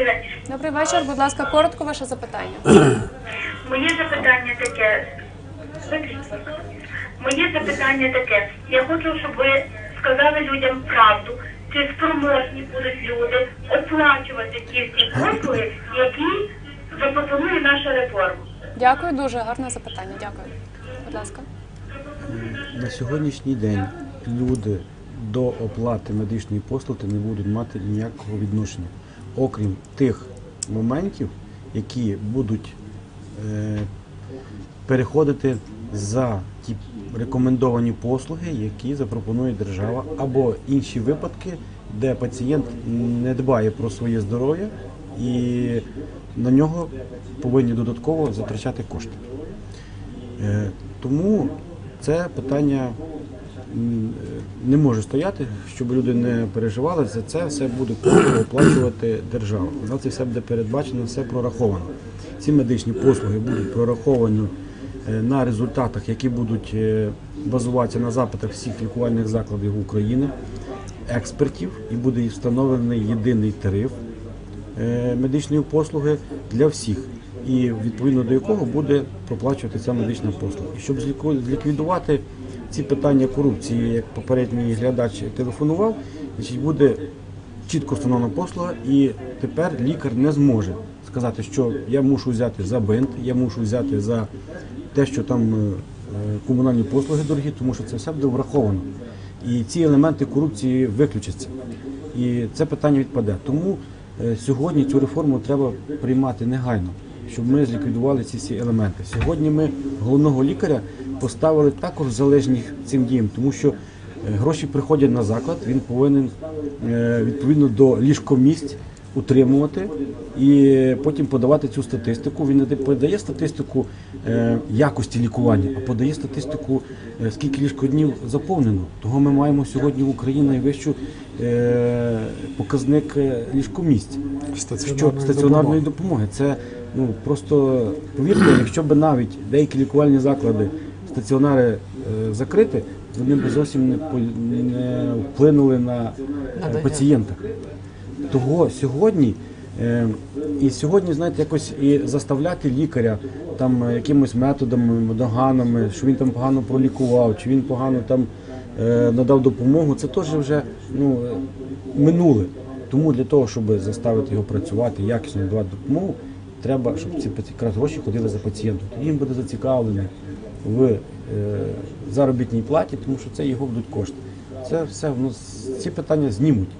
Добрий вечір. Добрий вечір. Будь ласка, коротко ваше запитання. Моє запитання таке. Моє запитання таке. Я хочу, щоб ви сказали людям правду. Чи спроможні будуть люди оплачувати ті всі послуги, які запропонує наша реформа? Дякую, дуже гарне запитання. Дякую. Будь ласка. На сьогоднішній день люди до оплати медичної послуги не будуть мати ніякого відношення, окрім тих моментів, які будуть е, переходити за ті рекомендовані послуги, які запропонує держава, або інші випадки, де пацієнт не дбає про своє здоров'я і на нього повинні додатково затрачати кошти. Е, Тому це питання не може стояти, щоб люди не переживали. За це все буде оплачувати держава. За це все буде передбачено, все прораховано. Ці медичні послуги будуть прораховані е, на результатах, які будуть е, базуватися на запитах всіх лікувальних закладів України, експертів, і буде встановлений єдиний тариф е, медичної послуги для всіх, і відповідно до якого буде проплачувати ця медична послуга. І щоб зліквідувати ці питання корупції, як попередній глядач телефонував, значить буде чітко встановлена послуга, і тепер лікар не зможе сказати, що я мушу взяти за бинт, я мушу взяти за те, що там е, комунальні послуги дорогі, тому що це все буде враховано. І ці елементи корупції виключаться. І це питання відпаде. Тому е, сьогодні цю реформу треба приймати негайно, щоб ми зліквідували ці всі елементи. Сьогодні ми головного лікаря поставили також залежні цим діям, тому що е, гроші приходять на заклад, він повинен е, відповідно до ліжкомісць утримувати і потім подавати цю статистику. Він не подає статистику е, якості лікування, а подає статистику, е, скільки ліжкоднів заповнено. Того ми маємо сьогодні в Україні найвищу е, показник е, ліжкомісць. Що Стаціонарної стаціонарної допомоги. Це ну просто повірте, якщо б навіть деякі лікувальні заклади стаціонари е, закрити, вони б зовсім не, вплинули на е, пацієнта. Того сьогодні е, і сьогодні, знаєте, якось і заставляти лікаря там якимось методами, доганами, що він там погано пролікував, чи він погано там надав допомогу, це теж вже ну, минуле. Тому для того, щоб заставити його працювати, якісно надавати допомогу, треба, щоб ці гроші ходили за пацієнтом. Він буде зацікавлено в е, заробітній платі, тому що це його будуть кошти. Це все воно ці питання знімуть.